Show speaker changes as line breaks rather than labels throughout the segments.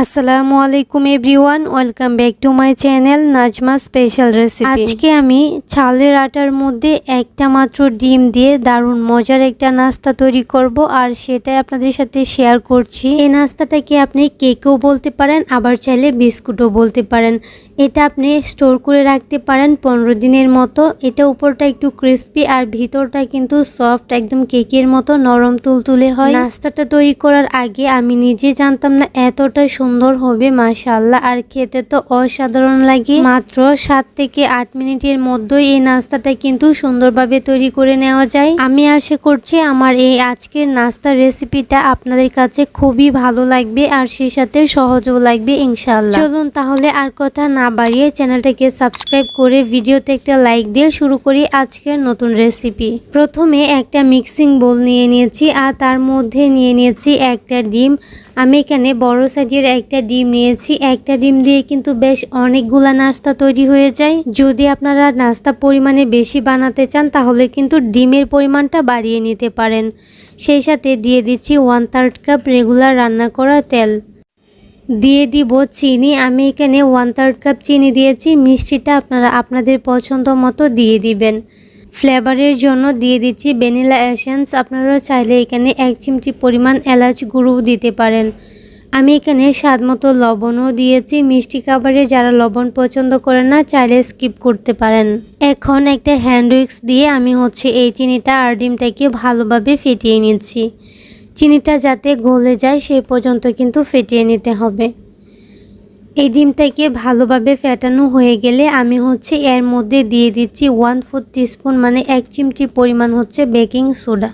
আসসালামু আলাইকুম everyone, welcome back to my channel Nazma special recipe. আজকে আমি চালের আটার মধ্যে একটা মাত্র ডিম দিয়ে দারুণ মজার একটা নাস্তা তৈরি করব আর সেটাই আপনাদের সাথে শেয়ার করছি। এই নাস্তাটাকে আপনি কেকেও বলতে পারেন, আবার চাইলে বিস্কুটও বলতে পারেন। এটা আপনি স্টোর করে রাখতে পারেন পনেরো দিনের মতো। এটা উপরটা একটু ক্রিস্পি আর ভিতরটা কিন্তু সফট, একদম কেকের মতো নরম তুলতুলে হয়। নাস্তাটা তৈরি করার আগে আমি নিজে জানতাম না এতটা সুন্দর হবে মাশাল্লাহ আর খেতে তো অসাধারণ লাগে। মাত্র সাত থেকে আট মিনিটের মধ্যেই এই নাস্তাটা কিন্তু সুন্দরভাবে তৈরি করে নেওয়া যায়। আমি আশা করছি আমার এই আজকের নাস্তার রেসিপিটা আপনাদের কাছে খুবই ভালো লাগবে আর সেই সাথে সহজও লাগবে ইনশাল্লাহ চলুন তাহলে আর কথা না বাড়িয়ে চ্যানেলটাকে সাবস্ক্রাইব করে ভিডিওতে একটা লাইক দিয়ে শুরু করি আজকের নতুন রেসিপি। প্রথমে একটা মিক্সিং বোল নিয়ে নিয়েছি আর তার মধ্যে নিয়ে নিয়েছি একটা ডিম। আমি এখানে বড় সাইজের একটা ডিম নিয়েছি। একটা ডিম দিয়ে কিন্তু বেশ অনেকগুলা নাস্তা তৈরি হয়ে যায়। যদি আপনারা নাস্তা পরিমাণে বেশি বানাতে চান, তাহলে কিন্তু ডিমের পরিমাণটা বাড়িয়ে নিতে পারেন। সেই সাথে দিয়ে দিচ্ছি ওয়ান থার্ড কাপ রেগুলার রান্না করা তেল। দিয়ে দিব চিনি। আমি এখানে ওয়ান থার্ড কাপ চিনি দিয়েছি। মিষ্টিটা আপনারা আপনাদের পছন্দ মতো দিয়ে দিবেন। ফ্লেভারের জন্য দিয়ে দিচ্ছি ভ্যানিলা এসেন্স আপনারা চাইলে এখানে এক চিমটি পরিমাণ এলাচ গুঁড়ো দিতে পারেন। আমি এখানে স্বাদ মতো লবণও দিয়েছি। মিষ্টি খাবারে যারা লবণ পছন্দ করে না, চাইলে স্কিপ করতে পারেন। এখন একটা হ্যান্ড উইক্স দিয়ে আমি হচ্ছে এই চিনিটা আর ডিমটাকে ভালোভাবে ফেটিয়ে নিচ্ছি। চিনিটা যাতে গলে যায় সেই পর্যন্ত কিন্তু ফেটিয়ে নিতে হবে। এই ডিমটাকে ভালোভাবে ফেটানো হয়ে গেলে আমি হচ্ছে এর মধ্যে দিয়ে দিচ্ছি ওয়ান ফোর টিস্পুন মানে এক চিমটি পরিমাণ হচ্ছে বেকিং সোডা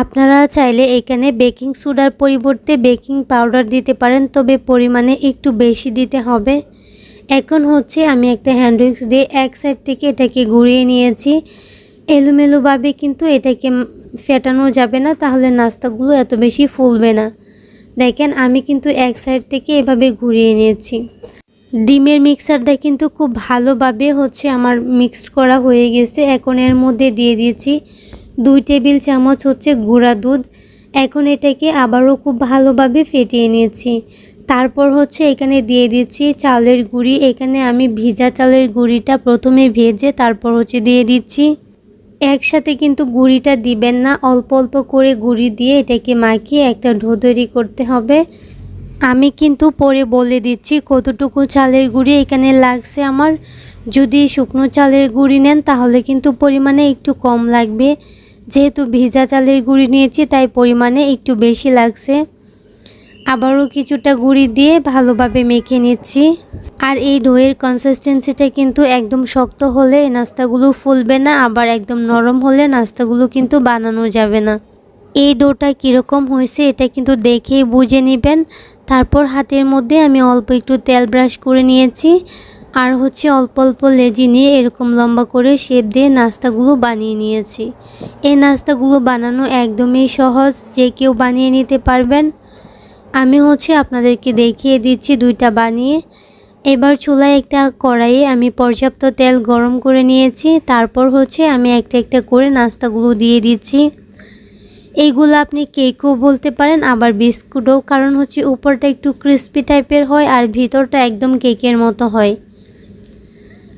আপনারা চাইলে এখানে বেকিং সোডার পরিবর্তে বেকিং পাউডার দিতে পারেন, তবে পরিমাণে একটু বেশি দিতে হবে। এখন হচ্ছে আমি একটা হ্যান্ড উইক্স দিয়ে এক সাইড থেকে এটাকে ঘুরিয়ে নিয়েছি। এলোমেলোভাবে কিন্তু এটাকে ফেটানো যাবে না, তাহলে নাস্তাগুলো এত বেশি ফুলবে না। দেখেন, আমি কিন্তু এক সাইড থেকে এভাবে ঘুরিয়ে নিয়েছি। ডিমের মিক্সারটা কিন্তু খুব ভালোভাবে হচ্ছে আমার মিক্সড করা হয়ে গেছে। এখন এর মধ্যে দিয়ে দিয়েছি দুই টেবিল চামচ হচ্ছে গুঁড়া দুধ। এখন এটাকে আবারও খুব ভালোভাবে ফেটিয়ে নিয়েছি। তারপর হচ্ছে এখানে দিয়ে দিচ্ছি চালের গুঁড়ি। এখানে আমি ভিজা চালের গুঁড়িটা প্রথমে ভেজে তারপর হচ্ছে দিয়ে দিচ্ছি। একসাথে কিন্তু গুঁড়িটা দিবেন না। অল্প অল্প করে গুঁড়ি দিয়ে এটাকে মাখিয়ে একটা ঢো তৈরি করতে হবে। আমি কিন্তু পরে বলে দিচ্ছি কতটুকু চালের গুঁড়ি এখানে লাগছে আমার। যদি শুকনো চালের গুঁড়ি নেন তাহলে কিন্তু পরিমাণে একটু কম লাগবে। যেহেতু ভিজা চালের গুঁড়ি নিয়েছি, তাই পরিমাণে একটু বেশি লাগছে। আবারও কিছুটা গুঁড়ি দিয়ে ভালোভাবে মেখে নিচ্ছি। আর এই ডোয়ের কনসিস্টেন্সিটা কিন্তু একদম শক্ত হলে নাস্তাগুলো ফুলবে না, আবার একদম নরম হলে নাস্তাগুলো কিন্তু বানানো যাবে না। এই ডোটা কীরকম হয়েছে এটা কিন্তু দেখেই বুঝে নেবেন। তারপর হাতের মধ্যে আমি অল্প একটু তেল ব্রাশ করে নিয়েছি। আর হচ্ছে অল্প অল্প লেজি নিয়ে এরকম লম্বা করে শেপ দিয়ে নাস্তাগুলো বানিয়ে নিয়েছি। এই নাস্তাগুলো বানানো একদমই সহজ, যে কেউ বানিয়ে নিতে পারবেন। আমি হচ্ছে আপনাদেরকে দেখিয়ে দিচ্ছি দুইটা বানিয়ে। এবার চুলায় একটা কড়াইয়ে আমি পর্যাপ্ত তেল গরম করে নিয়েছি। তারপর হচ্ছে আমি একটা একটা করে নাস্তাগুলো দিয়ে দিচ্ছি। এইগুলো আপনি কেকও বলতে পারেন, আবার বিস্কুটও। কারণ হচ্ছে উপরটা একটু ক্রিস্পি টাইপের হয় আর ভিতরটা একদম কেকের মতো হয়।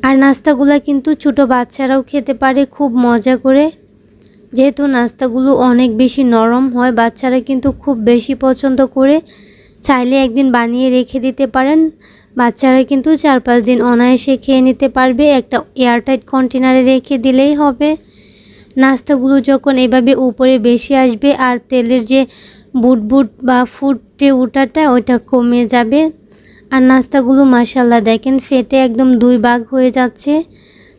আর নাস্তাগুলো কিন্তু ছোটো বাচ্চারাও খেতে পারে, খুব মজা করে। যেহেতু নাস্তাগুলো অনেক বেশি নরম হয়, বাচ্চারা কিন্তু খুব বেশি পছন্দ করে। চাইলে একদিন বানিয়ে রেখে দিতে পারেন। বাচ্চারা কিন্তু চার পাঁচ দিন অনায়াসে খেয়ে নিতে পারবে। একটা এয়ারটাইট কন্টেনারে রেখে দিলেই হবে। নাস্তাগুলো যখন এভাবে উপরে বেশি আসবে আর তেলের যে বুট বুট বা ফুটে ওঠাটা ওইটা কমে যাবে। আর নাস্তাগুলো মাসাল্লাহ দেখেন ফেটে একদম দুই ভাগ হয়ে যাচ্ছে।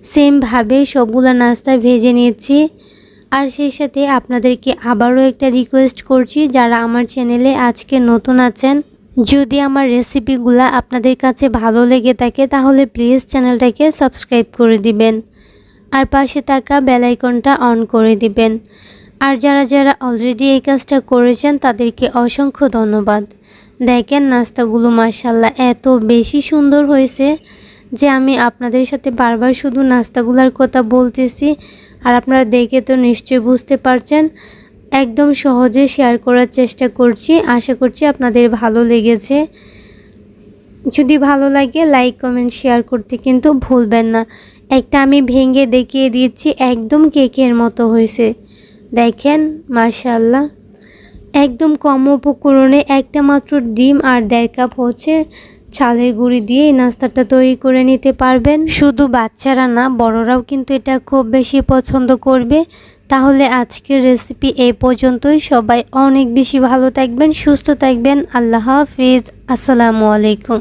সেমভাবে সবগুলো নাস্তা ভেজে নিয়েছি। আর সেই সাথে আপনাদেরকে আবারও একটা রিকোয়েস্ট করছি, যারা আমার চ্যানেলে আজকে নতুন আছেন, যদি আমার রেসিপিগুলো আপনাদের কাছে ভালো লেগে থাকে, তাহলে প্লিজ চ্যানেলটাকে সাবস্ক্রাইব করে দিবেন। আর পাশে থাকা বেলাইকনটা অন করে দিবেন। আর যারা যারা অলরেডি এই কাজটা করেছেন, তাদেরকে অসংখ্য ধন্যবাদ। দেখেন নাস্তাগুলো মাসাল্লাহ এত বেশি সুন্দর হয়েছে যে আমি আপনাদের সাথে বারবার শুধু নাস্তাগুলোর কথা বলতেছি। আর আপনারা দেখে তো নিশ্চয়ই বুঝতে পারছেন, একদম সহজে শেয়ার করার চেষ্টা করছি। আশা করছি আপনাদের ভালো লেগেছে।
যদি ভালো লাগে, লাইক, কমেন্ট, শেয়ার করতে কিন্তু ভুলবেন না। একটা আমি ভেঙে দেখিয়ে দিয়েছি একদম কেকের মতো হয়েছে। দেখেন মাশাল্লাহ একদম কম উপকরণে একটা মাত্র ডিম আর দেড় কাপ হচ্ছে চালের গুঁড়ি দিয়ে এই নাস্তাটা তৈরি করে নিতে পারবেন। শুধু বাচ্চারা না, বড়রাও কিন্তু এটা খুব বেশি পছন্দ করবে। তাহলে আজকের রেসিপি এই পর্যন্তই। সবাই অনেক বেশি ভালো থাকবেন, সুস্থ থাকবেন। আল্লাহ হাফিজ। আসসালামু আলাইকুম।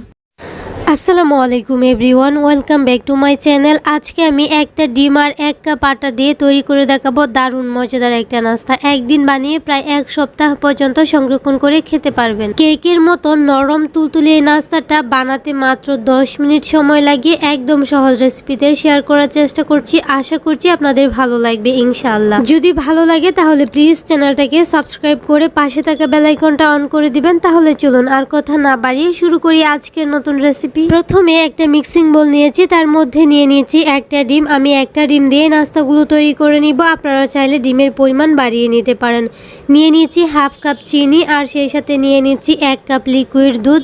আসসালামু আলাইকুম everyone, welcome back to my channel. আজকে আমি একটা ডিম আর এক কাপ আটা দিয়ে তৈরি করে দেখাবো। দারুণ, মজাদার একটা নাস্তা। একদিন বানিয়ে প্রায় এক সপ্তাহ পর্যন্ত সংরক্ষণ করে খেতে পারবেন। কেকের মতো নরম, তুলতুলে এই নাস্তাটা বানাতে মাত্র 10 মিনিট সময় লাগিয়ে একদম সহজ রেসিপিতে শেয়ার করার চেষ্টা করছি। আশা করছি আপনাদের ভালো লাগবে, ইনশাআল্লাহ। যদি ভালো লাগে তাহলে প্লিজ চ্যানেলটাকে সাবস্ক্রাইব করে পাশে থাকা বেলাইকনটা অন করে দিবেন। তাহলে চলুন আর কথা না বাড়িয়ে শুরু করি আজকের নতুন রেসিপি। প্রথমে একটা মিক্সিং বোল নিয়েছি, তার মধ্যে নিয়ে নিয়েছি একটা ডিম। আমি একটা ডিম দিয়ে নাস্তাগুলো তৈরি করে নিব। আপনারা চাইলে ডিমের পরিমাণ বাড়িয়ে নিতে পারেন। নিয়ে নিয়েছি হাফ কাপ চিনি আর সেই সাথে নিয়ে নিচ্ছি এক কাপ লিকুইড দুধ।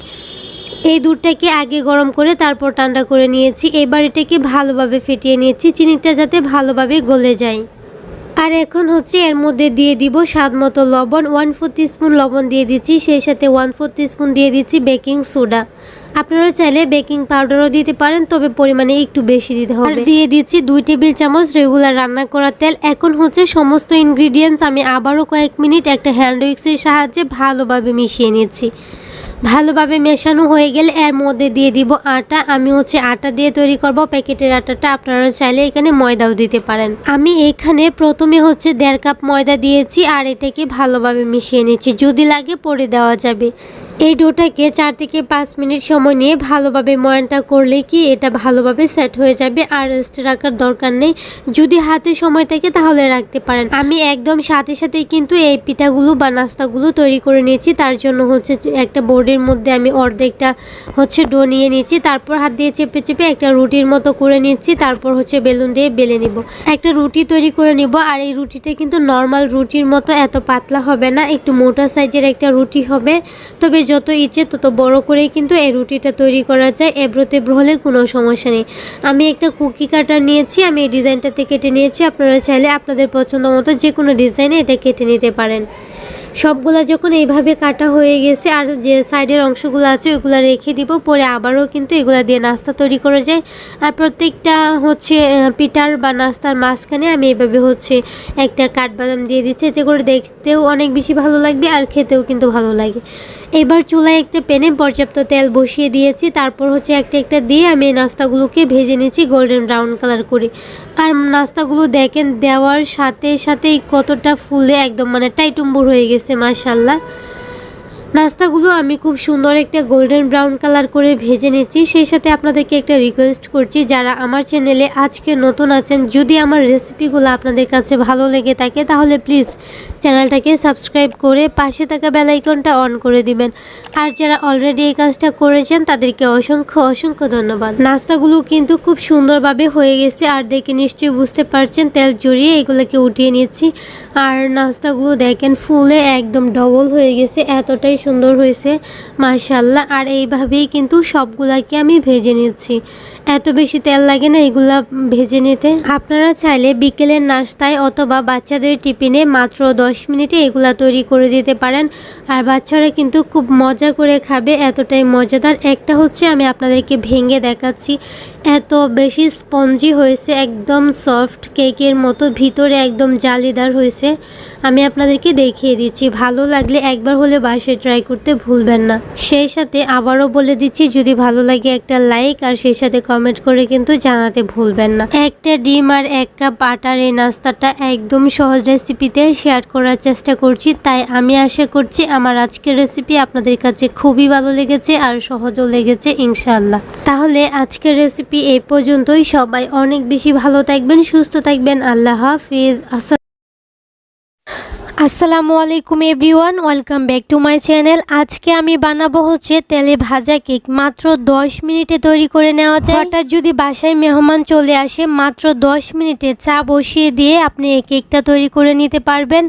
এই দুধটাকে আগে গরম করে তারপর ঠান্ডা করে নিয়েছি। এবার এটাকে ভালোভাবে ফেটিয়ে নিয়েছি। চিনিটা যাতে ভালোভাবে গলে যায়। আর এখন হচ্ছে এর মধ্যে দিয়ে দিব স্বাদ মতো লবণ। ওয়ান ফোর স্পুন লবণ দিয়ে দিচ্ছি। সেই সাথে ওয়ান ফোর স্পুন দিয়ে দিচ্ছি বেকিং সোডা। আপনারা চাইলে বেকিং পাউডারও দিতে পারেন, তবে পরিমাণে একটু বেশি দিতে হবে। আর দিয়ে দিচ্ছি দুই টেবিল চামচ রেগুলার রান্না করা তেল। এখন হচ্ছে সমস্ত ইনগ্রিডিয়েন্টস আমি আবারও কয়েক মিনিট একটা হ্যান্ড উইক্সের সাহায্যে ভালোভাবে মিশিয়ে নিচ্ছি। ভালোভাবে মেশানো হয়ে গেলে এর মধ্যে দিয়ে দিব আটা। আমি হচ্ছে আটা দিয়ে তৈরি করব। প্যাকেটের আটাটা আপনারা চাইলে এখানে ময়দাও দিতে পারেন। আমি এখানে প্রথমে হচ্ছে দেড় কাপ ময়দা দিয়েছি, আর এটাকে ভালোভাবে মিশিয়ে নিচ্ছি। যদি লাগে পরে দেওয়া যাবে। এই ডোটাকে চার থেকে পাঁচ মিনিট সময় নিয়ে ভালোভাবে ময়ানটা করলে কি এটা ভালোভাবে সেট হয়ে যাবে আর রেস্টে রাখার দরকার নেই। যদি হাতে সময় থাকে তাহলে রাখতে পারেন। আমি একদম সাথে সাথেই কিন্তু এই পিঠাগুলো বা নাস্তাগুলো তৈরি করে নিয়েছি। তার জন্য হচ্ছে একটা বোর্ডের মধ্যে আমি অর্ধেকটা হচ্ছে ডো নিয়ে নিয়েছি। তারপর হাত দিয়ে চেপে চেপে একটা রুটির মতো করে নিচ্ছি। তারপর হচ্ছে বেলুন দিয়ে বেলে নিব। একটা রুটি তৈরি করে নিব। আর এই রুটিটা কিন্তু নর্মাল রুটির মতো এত পাতলা হবে না। একটু মোটা সাইজের একটা রুটি হবে। তবে যত ইচ্ছে তত বড় করেই কিন্তু এই রুটিটা তৈরি করা যায়। এব্রোতে তেব্রো হলে কোনো সমস্যা নেই। আমি একটা কুকি কাটার নিয়েছি, আমি এই ডিজাইনটাতে কেটে নিয়েছি। আপনারা চাইলে আপনাদের পছন্দ মতো যে কোনো ডিজাইনে এটা কেটে নিতে পারেন। সবগুলা যখন এইভাবে কাটা হয়ে গেছে আর যে সাইডের অংশগুলো আছে ওইগুলো রেখে দিব, পরে আবারও কিন্তু এগুলো দিয়ে নাস্তা তৈরি করা যায়। আর প্রত্যেকটা হচ্ছে পিঠার বা নাস্তার মাঝখানে আমি এভাবে হচ্ছে একটা কাঠবাদাম দিয়ে দিচ্ছি, এতে করে দেখতেও অনেক বেশি ভালো লাগবে আর খেতেও কিন্তু ভালো লাগে। এবার চুলায় একটা প্যানে পর্যাপ্ত তেল বসিয়ে দিয়েছি, তারপর হচ্ছে একটা একটা দিয়ে আমি নাস্তাগুলোকে ভেজে নিয়েছি গোল্ডেন ব্রাউন কালার করে। আর নাস্তাগুলো দেখেন দেওয়ার সাথে সাথেই কতটা ফুলে একদম মানে টাইটুম্বুর হয়ে গেছে। মাসাল্লাহ নাস্তাগুলো আমি খুব সুন্দর একটা গোল্ডেন ব্রাউন কালার করে ভেজে নিচ্ছি। সেই সাথে আপনাদেরকে একটা রিকোয়েস্ট করছি, যারা আমার চ্যানেলে আজকে নতুন আছেন, যদি আমার রেসিপিগুলো আপনাদের কাছে ভালো লেগে থাকে, তাহলে প্লিজ চ্যানেলটাকে সাবস্ক্রাইব করে পাশে থাকা বেলাইকনটা অন করে দিবেন। আর যারা অলরেডি এই কাজটা করেছেন, তাদেরকে অসংখ্য অসংখ্য ধন্যবাদ। নাস্তাগুলো কিন্তু খুব সুন্দরভাবে হয়ে গেছে, আর দেখে নিশ্চয়ই বুঝতে পারছেন, তেল জড়িয়ে এগুলোকে উঠিয়ে নিচ্ছি। আর নাস্তাগুলো দেখেন, ফুলে একদম ডবল হয়ে গেছে, এতটাই সুন্দর হয়েছে মাশাল্লাহ আর এইভাবেই কিন্তু সবগুলাকে আমি ভেজে নিচ্ছি। এত বেশি তেল লাগে না এগুলা ভেজে নিতে। আপনারা চাইলে বিকেলের নাস্তায় অথবা বাচ্চাদের টিফিনে মাত্র দশ মিনিটে এগুলা তৈরি করে দিতে পারেন। আর বাচ্চারা কিন্তু খুব মজা করে খাবে, এতটাই মজাদার। একটা হচ্ছে আমি আপনাদেরকে ভেঙে দেখাচ্ছি। এত বেশি স্পঞ্জি হয়েছে, একদম সফট কেকের মতো, ভিতরে একদম জালিদার হয়েছে। আমি আপনাদেরকে দেখিয়ে দিচ্ছি, ভালো লাগলে একবার হলে বাসায় ট্রাই করতে ভুলবেন না। সেই সাথে আবারও বলে দিচ্ছি, যদি ভালো লাগে একটা লাইক আর সেই সাথে কমেন্ট করে কিন্তু জানাতে ভুলবেন না। একটা ডিম আর এক কাপ আটার এই নাস্তাটা একদম সহজ রেসিপিতে শেয়ার করার চেষ্টা করছি। তাই আমি আশা করছি আমার আজকের রেসিপি আপনাদের কাছে খুবই ভালো লেগেছে আর সহজও লেগেছে ইনশাল্লাহ তাহলে আজকের রেসিপি এই পর্যন্তই। সবাই অনেক বেশি ভালো থাকবেন, সুস্থ থাকবেন। আল্লাহ হাফিজ। আসসালাম আসসালামু আলাইকুম everyone welcome back to my channel. আজকে আমি বানাবো হচ্ছে তেলে ভাজা কেক। মাত্র 10 মিনিটে তৈরি করে নেওয়া যায়। হঠাৎ যদি বাসায় মেহমান চলে আসে মাত্র 10 মিনিটে চা বসিয়ে দিয়ে আপনি এই কেকটা তৈরি করে নিতে পারবেন।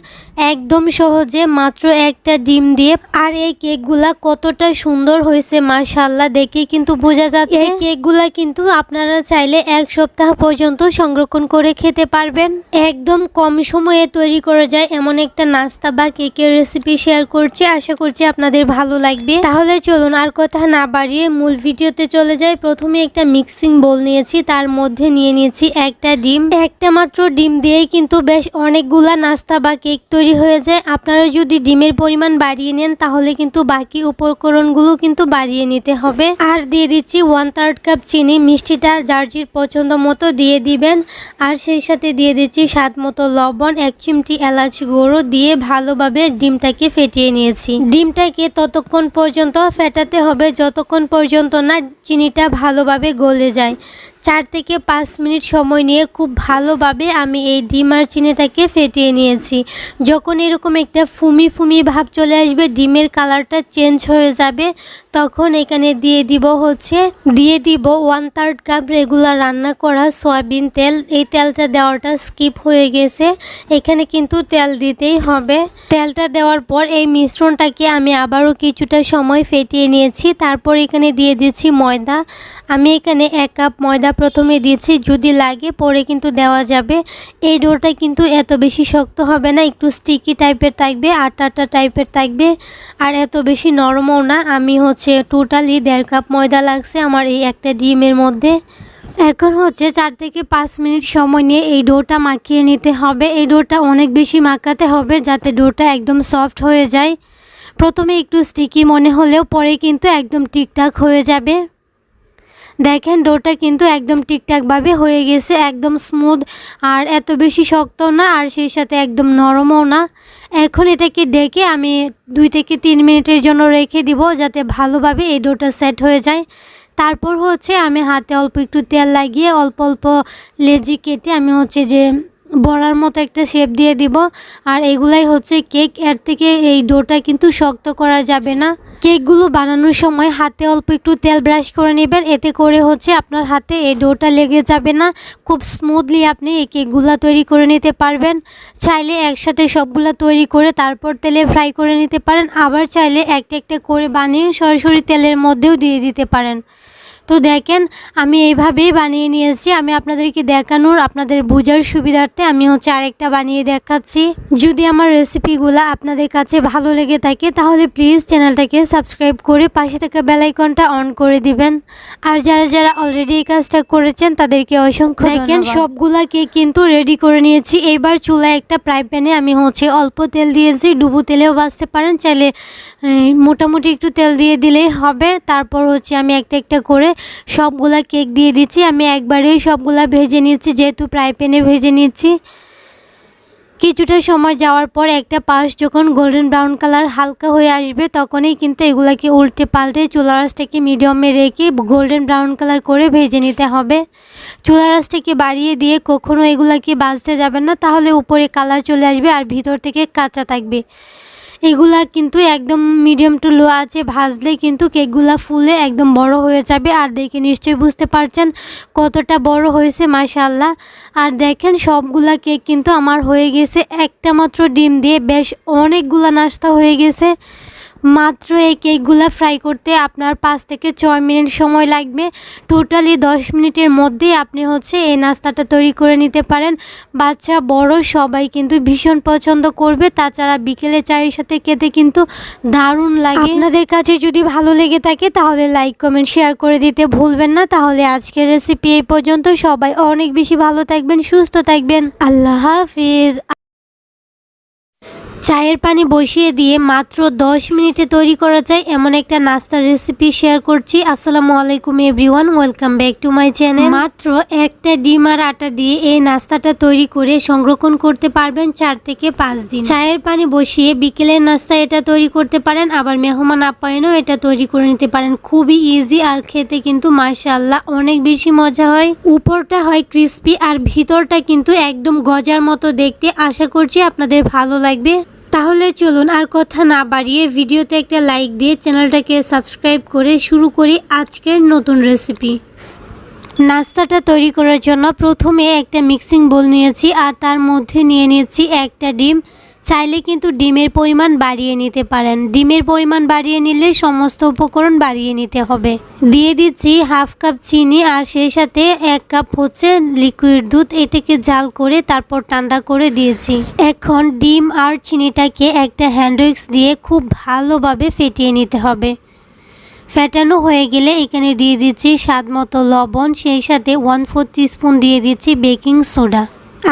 একদম সহজে মাত্র একটা ডিম দিয়ে। আর এই কেকগুলা কতটা সুন্দর হয়েছে মাশাল্লাহ দেখে কিন্তু বোঝা যাচ্ছে। এই কেকগুলা কিন্তু আপনারা চাইলে এক সপ্তাহ পর্যন্ত সংরক্ষণ করে খেতে পারবেন। একদম কম সময়ে তৈরি করা যায় এমন একটা নাস্তা বা কেকের রেসিপি শেয়ার করছি, আশা করছি আপনাদের ভালো লাগবে। তাহলে চলুন আর কথা না বাড়িয়ে মূল ভিডিওতে চলে যাই। প্রথমে একটা মিক্সিং বোল নিয়েছি, তার মধ্যে নিয়ে নিয়েছি একটা ডিম। একটা মাত্র ডিম দিয়েই কিন্তু বেশ অনেকগুলা নাস্তা বা কেক তৈরি হয়ে যায়। আপনারা যদি ডিমের পরিমাণ বাড়িয়ে নেন, তাহলে কিন্তু বাকি উপকরণগুলো কিন্তু বাড়িয়ে নিতে হবে। আর দিয়ে দিচ্ছি ওয়ান থার্ড কাপ চিনি, মিষ্টিটা জার্জির পছন্দ মতো দিয়ে দিবেন। আর সেই সাথে দিয়ে দিচ্ছি স্বাদ মতো লবণ, এক চিমটি এলাচ গুঁড়ো দিয়ে ভালোভাবে ডিমটাকে ফেটিয়ে নিয়েছি। ডিমটাকে ততক্ষণ পর্যন্ত ফেটাতে হবে, যতক্ষণ পর্যন্ত না চিনিটা ভালোভাবে গলে যায়। চার থেকে পাঁচ মিনিট সময় নিয়ে খুব ভালোভাবে আমি এই ডিম আর চিনিটাকে ফেটিয়ে নিয়েছি। যখন এরকম একটা ফুমি ফুমি ভাব চলে আসবে, ডিমের কালারটা চেঞ্জ হয়ে যাবে, তখন এখানে দিয়ে দিব হচ্ছে, দিয়ে দিব ওয়ান থার্ড কাপ রেগুলার রান্না করা সয়াবিন তেল। এই তেলটা দেওয়াটা স্কিপ হয়ে গেছে। এখানে কিন্তু তেল দিতেই হবে। তেলটা দেওয়ার পর এই মিশ্রণটাকে আমি আবারও কিছুটা সময় ফেটিয়ে নিয়েছি। তারপর এখানে দিয়ে দিচ্ছি ময়দা। আমি এখানে এক কাপ ময়দা প্রথমে দিয়েছি, যদি লাগে পরে কিন্তু দেওয়া যাবে। এই ডোটা কিন্তু এত বেশি শক্ত হবে না, একটু স্টিকি টাইপের থাকবে, আটা আটা টাইপের থাকবে, আর এত বেশি নরমও না। আমি হচ্ছে টোটালি দেড় কাপ ময়দা লাগছে আমার এই একটা ডিমের মধ্যে। এখন হচ্ছে চার থেকে পাঁচ মিনিট সময় নিয়ে এই ডোটা মাখিয়ে নিতে হবে। এই ডোটা অনেক বেশি মাখাতে হবে যাতে ডোটা একদম সফট হয়ে যায়। প্রথমে একটু স্টিকি মনে হলেও পরে কিন্তু একদম ঠিকঠাক হয়ে যাবে। দেখেন ডোটা কিন্তু একদম ঠিকঠাকভাবে হয়ে গেছে, একদম স্মুথ আর এত বেশি শক্ত না, আর সেই সাথে একদম নরমও না। এখন এটাকে ডেকে আমি দুই থেকে তিন মিনিটের জন্য রেখে দিব, যাতে ভালোভাবে এই ডোটা সেট হয়ে যায়। তারপর হচ্ছে আমি হাতে অল্প একটু তেল লাগিয়ে অল্প অল্প লেজি কেটে আমি হচ্ছে যে বড়ার মতো একটা শেপ দিয়ে দিব। আর এগুলাই হচ্ছে কেক এর থেকে এই ডোটা কিন্তু শক্ত করা যাবে না। কেকগুলো বানানোর সময় হাতে অল্প একটু তেল ব্রাশ করে নেবেন, এতে করে হচ্ছে আপনার হাতে এই ডোটা লেগে যাবে না। খুব স্মুথলি আপনি এই কেকগুলো তৈরি করে নিতে পারবেন। চাইলে একসাথে সবগুলো তৈরি করে তারপর তেলে ফ্রাই করে নিতে পারেন। আবার চাইলে একটা একটা করে বানিয়ে সরাসরি তেলের মধ্যেও দিয়ে দিতে পারেন। তো দেখেন আমি এইভাবেই বানিয়ে নিয়েছি। আমি আপনাদেরকে দেখানোর আপনাদের বোঝার সুবিধার্থে আমি হচ্ছে আরেকটা বানিয়ে দেখাচ্ছি। যদি আমার রেসিপিগুলো আপনাদের কাছে ভালো লেগে থাকে তাহলে প্লিজ চ্যানেলটাকে সাবস্ক্রাইব করে পাশে থাকা বেলাইকনটা অন করে দিবেন। আর যারা যারা অলরেডি এই কাজটা করেছেন তাদেরকে অসংখ্য দেখেন সবগুলাকে কিন্তু রেডি করে নিয়েছি। এইবার চুলায় একটা ফ্রাই প্যানে আমি হচ্ছে অল্প তেল দিয়েছি। ডুবু তেলেও বাঁচতে পারেন। চাইলে মোটামুটি একটু তেল দিয়ে দিলেই হবে। তারপর হচ্ছে আমি একটা একটা করে সবগুলা কেক দিয়ে দিচ্ছি। আমি একবারেই সবগুলা ভেজে নিচ্ছি, যেহেতু ফ্রাই প্যানে ভেজে নিচ্ছি। কিছুটা সময় যাওয়ার পর একটা পাশ যখন গোল্ডেন ব্রাউন কালার হালকা হয়ে আসবে, তখনই কিন্তু এগুলাকে উল্টে পাল্টে চুলা রাসটাকে মিডিয়ামে রেখে গোল্ডেন ব্রাউন কালার করে ভেজে নিতে হবে। চুলা রাসটাকে বাড়িয়ে দিয়ে কখনো এগুলাকে বাজতে যাবেন না, তাহলে উপরে কালার চলে আসবে আর ভিতর থেকে কাঁচা থাকবে। এগুলা কিন্তু একদম মিডিয়াম টু লো আছে। ভাজলে কিন্তু কেকগুলা ফুলে একদম বড় হয়ে যাবে। আর দেখে নিশ্চয়ই বুঝতে পারছেন কতটা বড় হয়েছে মাশাল্লাহ আর দেখেন সবগুলা কেক কিন্তু আমার হয়ে গেছে। একটা মাত্র ডিম দিয়ে বেশ অনেকগুলা নাস্তা হয়ে গেছে। মাত্র এই কেকগুলা ফ্রাই করতে আপনার পাঁচ থেকে ছয় মিনিট সময় লাগবে। টোটালি দশ মিনিটের মধ্যেই আপনি হচ্ছে এই নাস্তাটা তৈরি করে নিতে পারেন। বাচ্চা, বড় সবাই কিন্তু ভীষণ পছন্দ করবে। তাছাড়া বিকেলে চায়ের সাথে খেতে কিন্তু দারুণ লাগে। আপনাদের কাছে যদি ভালো লেগে থাকে তাহলে লাইক কমেন্ট শেয়ার করে দিতে ভুলবেন না। তাহলে আজকের রেসিপি এই পর্যন্ত। সবাই অনেক বেশি ভালো থাকবেন, সুস্থ থাকবেন। আল্লাহ হাফিজ। চায়ের পানি বসিয়ে দিয়ে মাত্র 10 মিনিটে তৈরি করা যায় এমন একটা নাস্তার রেসিপি শেয়ার করছি। আসসালামু আলাইকুম everyone welcome back to my channel মাত্র একটা ডিম আর আটা দিয়ে এই নাস্তাটা তৈরি করে সংরক্ষণ করতে পারবেন চার থেকে পাঁচ দিন। চায়ের পানি বসিয়ে বিকেলের নাস্তা এটা তৈরি করতে পারেন। আবার মেহমান আপ্যায়নও এটা তৈরি করে নিতে পারেন। খুবই ইজি আর খেতে কিন্তু মাশাআল্লাহ অনেক বেশি মজা হয়। উপরটা হয় ক্রিস্পি আর ভিতরটা কিন্তু একদম গজার মতো দেখতে। আশা করছি আপনাদের ভালো লাগবে। তাহলে চলুন আর কথা না বাড়িয়ে ভিডিওতে একটা লাইক দিয়ে চ্যানেলটাকে সাবস্ক্রাইব করে শুরু করি আজকের নতুন রেসিপি নাস্তাটা তৈরি করার জন্য প্রথমে একটা মিক্সিং বোল নিয়েছি আর তার মধ্যে নিয়ে নিয়েছি একটা ডিম। চাইলে কিন্তু ডিমের পরিমাণ বাড়িয়ে নিতে পারেন। ডিমের পরিমাণ বাড়িয়ে নিলে সমস্ত উপকরণ বাড়িয়ে নিতে হবে। দিয়ে দিচ্ছি হাফ কাপ চিনি আর সেই সাথে এক কাপ হচ্ছে লিকুইড দুধ। এটাকে জাল করে তারপর ঠান্ডা করে দিয়েছি। এখন ডিম আর চিনিটাকে একটা হ্যান্ড দিয়ে খুব ভালোভাবে ফেটিয়ে নিতে হবে। ফ্যাটানো হয়ে গেলে এখানে দিয়ে দিচ্ছি স্বাদ মতো লবণ। সেই সাথে ওয়ান ফোর স্পুন দিয়ে দিচ্ছি বেকিং সোডা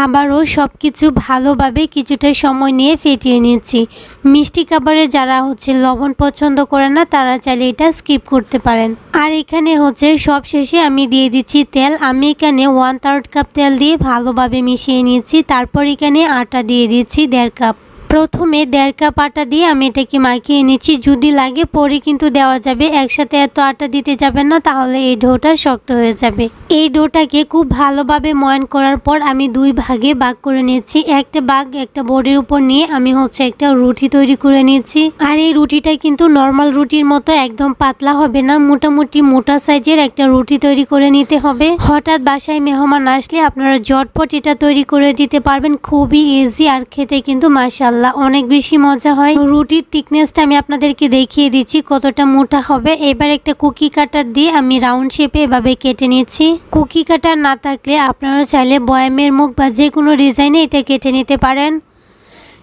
আবারও সব কিছু ভালোভাবে কিছুটা সময় নিয়ে ফেটিয়ে নিচ্ছি। মিষ্টি খাবারে যারা হচ্ছে লবণ পছন্দ করে না, তারা চাইলে এটা স্কিপ করতে পারেন। আর এখানে হচ্ছে সব শেষে আমি দিয়ে দিচ্ছি তেল। আমি এখানে ওয়ান থার্ড কাপ তেল দিয়ে ভালোভাবে মিশিয়ে নিচ্ছি তারপর এখানে আটা দিয়ে দিচ্ছি দেড় কাপ প্রথমে দেড় কাপ আটা দিয়ে আমি এটাকে মাখিয়ে নিচ্ছি। যদি লাগে পরে কিন্তু দেওয়া যাবে। একসাথে এত আটা দিতে যাবেন না, তাহলে এই ডোটা শক্ত হয়ে যাবে। এই ডোটাকে খুব ভালোভাবে ময়ন করার পর আমি দুই ভাগে ভাগ করে নিয়েছি। একটা ভাগ একটা বোর্ডের উপর নিয়ে আমি হচ্ছে একটা রুটি তৈরি করে নিয়েছি। আর এই রুটিটা কিন্তু নর্মাল রুটির মতো একদম পাতলা হবে না। মোটামুটি মোটা সাইজের একটা রুটি তৈরি করে নিতে হবে। হঠাৎ বাসায় মেহমান আসলে আপনারা জটপট এটা তৈরি করে দিতে পারবেন। খুবই ইজি আর খেতে কিন্তু মাসাল্লাহ অনেক বেশি মজা হয়। রুটির থিকনেসটা আমি আপনাদেরকে দেখিয়ে দিচ্ছি কতটা মোটা হবে। এবার একটা কুকি কাটার দিয়ে আমি রাউন্ড শেপে এভাবে কেটে নিচ্ছি। কুকি কাটার না থাকলে আপনারা চাইলে বয়ামের মুখ বা যে কোনো ডিজাইনে এটা কেটে নিতে পারেন।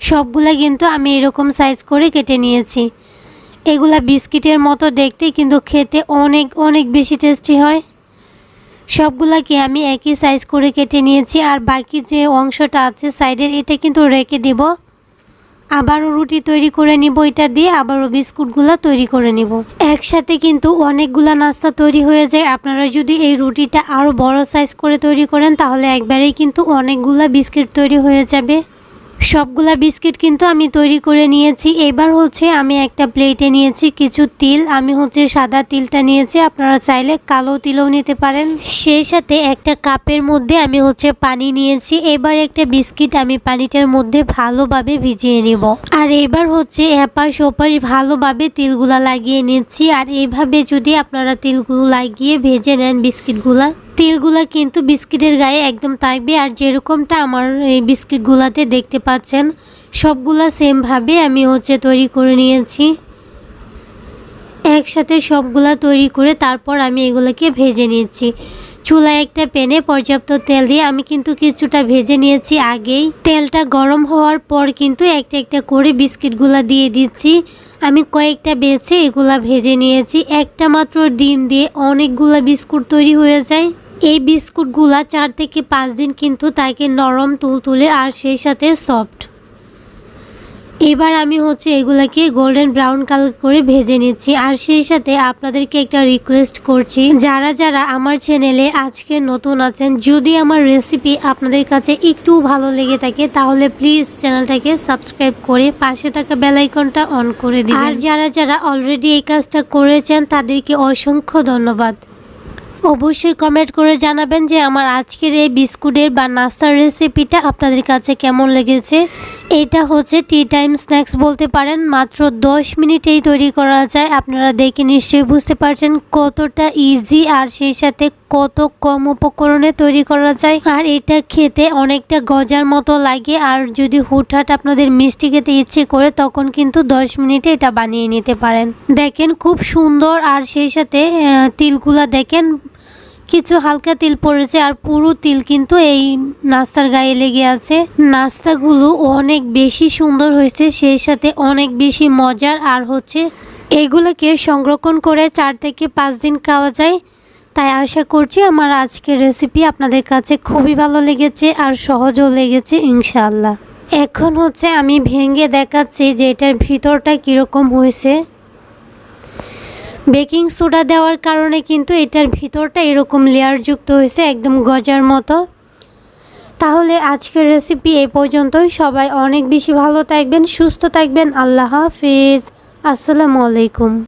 সবগুলা কিন্তু আমি এরকম সাইজ করে কেটে নিয়েছি। এগুলা বিস্কিটের মতো দেখতে কিন্তু খেতে অনেক অনেক বেশি টেস্টি হয়। সবগুলাকে আমি একই সাইজ করে কেটে নিয়েছি। আর বাকি যে অংশটা আছে সাইডের এটা কিন্তু রেখে দিব। আবারও রুটি তৈরি করে নিব, এটা দিয়ে আবারও বিস্কুটগুলো তৈরি করে নিব। একসাথে কিন্তু অনেকগুলা নাস্তা তৈরি হয়ে যায়। আপনারা যদি এই রুটিটা আরও বড় সাইজ করে তৈরি করেন, তাহলে একবারেই কিন্তু অনেকগুলা বিস্কিট তৈরি হয়ে যাবে। সবগুলা বিস্কিট কিন্তু আমি তৈরি করে নিয়েছি। এবার হচ্ছে আমি একটা প্লেটে নিয়েছি কিছু তিল। আমি হচ্ছে সাদা তিলটা নিয়েছি। আপনারা চাইলে কালো তিলও নিতে পারেন। সেই সাথে একটা কাপের মধ্যে আমি হচ্ছে পানি নিয়েছি। এবার একটা বিস্কিট আমি পানিটার মধ্যে ভালোভাবে ভিজিয়ে নিব। আর এবার হচ্ছে এপাশ ওপাশ ভালোভাবে তিলগুলা লাগিয়ে নিচ্ছি। আর এইভাবে যদি আপনারা তিলগুলো লাগিয়ে ভেজে নেন বিস্কিটগুলা। তেলগুলা কিন্তু বিস্কিটের গায়ে একদম থাকবে। আর যেরকমটা আমার এই বিস্কিটগুলাতে দেখতে পাচ্ছেন, সবগুলা সেমভাবে আমি হচ্ছে তৈরি করে নিয়েছি। একসাথে সবগুলা তৈরি করে তারপর আমি এগুলোকে ভেজে নিয়েছি চুলায় একটা প্যানে পর্যাপ্ত তেল দিয়ে আমি কিন্তু কিছুটা ভেজে নিয়েছি আগেই। তেলটা গরম হওয়ার পর কিন্তু একটা একটা করে বিস্কিটগুলা দিয়ে দিচ্ছি। আমি কয়েকটা বেছে এগুলা ভেজে নিয়েছি। একটা মাত্র ডিম দিয়ে অনেকগুলা বিস্কুট তৈরি হয়ে যায়। এই বিস্কুটগুলা চার থেকে পাঁচ দিন কিন্তু তাকে নরম তুলতুলে আর সেই সাথে সফট এবার আমি হচ্ছে এগুলাকে গোল্ডেন ব্রাউন কালার করে ভেজে নিচ্ছি। আর সেই সাথে আপনাদেরকে একটা রিকোয়েস্ট করছি। যারা যারা আমার চ্যানেলে আজকে নতুন আছেন, যদি আমার রেসিপি আপনাদের কাছে একটু ভালো লেগে থাকে, তাহলে প্লিজ চ্যানেলটাকে সাবস্ক্রাইব করে পাশে থাকা বেলাইকনটা অন করে দিন আর যারা যারা অলরেডি এই কাজটা করেছেন, তাদেরকে অসংখ্য ধন্যবাদ। অবশ্যই কমেন্ট করে জানাবেন যে আমার আজকের এই বিস্কুটের বা নাস্তার রেসিপিটা আপনাদের কাছে কেমন লেগেছে। এটা হচ্ছে টি টাইম স্ন্যাক্স বলতে পারেন। মাত্র দশ মিনিটেই তৈরি করা যায়। আপনারা দেখে নিশ্চয়ই বুঝতে পারছেন কতটা ইজি আর সেই সাথে কত কম উপকরণে তৈরি করা যায়। আর এটা খেতে অনেকটা গজার মতো লাগে। আর যদি হুটহাট আপনাদের মিষ্টি খেতে ইচ্ছে করে, তখন কিন্তু দশ মিনিটে এটা বানিয়ে নিতে পারেন। দেখেন খুব সুন্দর। আর সেই সাথে তিলগুলা দেখেন। কিছু হালকা তিল পড়েছে আর পুরো তিল কিন্তু এই নাস্তার গায়ে লেগে আছে। নাস্তাগুলো অনেক বেশি সুন্দর হয়েছে, সেই সাথে অনেক বেশি মজার। আর হচ্ছে এগুলোকে সংরক্ষণ করে চার থেকে পাঁচ দিন খাওয়া যায়। তাই আশা করছি আমার আজকের রেসিপি আপনাদের কাছে খুবই ভালো লেগেছে আর সহজও লেগেছে ইনশাল্লাহ এখন হচ্ছে আমি ভেঙে দেখাচ্ছি যে এটার ভিতরটা কীরকম হয়েছে। বেকিং সোডা দেওয়ার কারণে কিন্তু এটার ভিতরটা এরকম লেয়ার যুক্ত হয়েছে, একদম গজার মতো। তাহলে আজকের রেসিপি এই পর্যন্তই। সবাই অনেক বেশি ভালো থাকবেন, সুস্থ থাকবেন। আল্লাহ হাফিজ। আসসালামু আলাইকুম।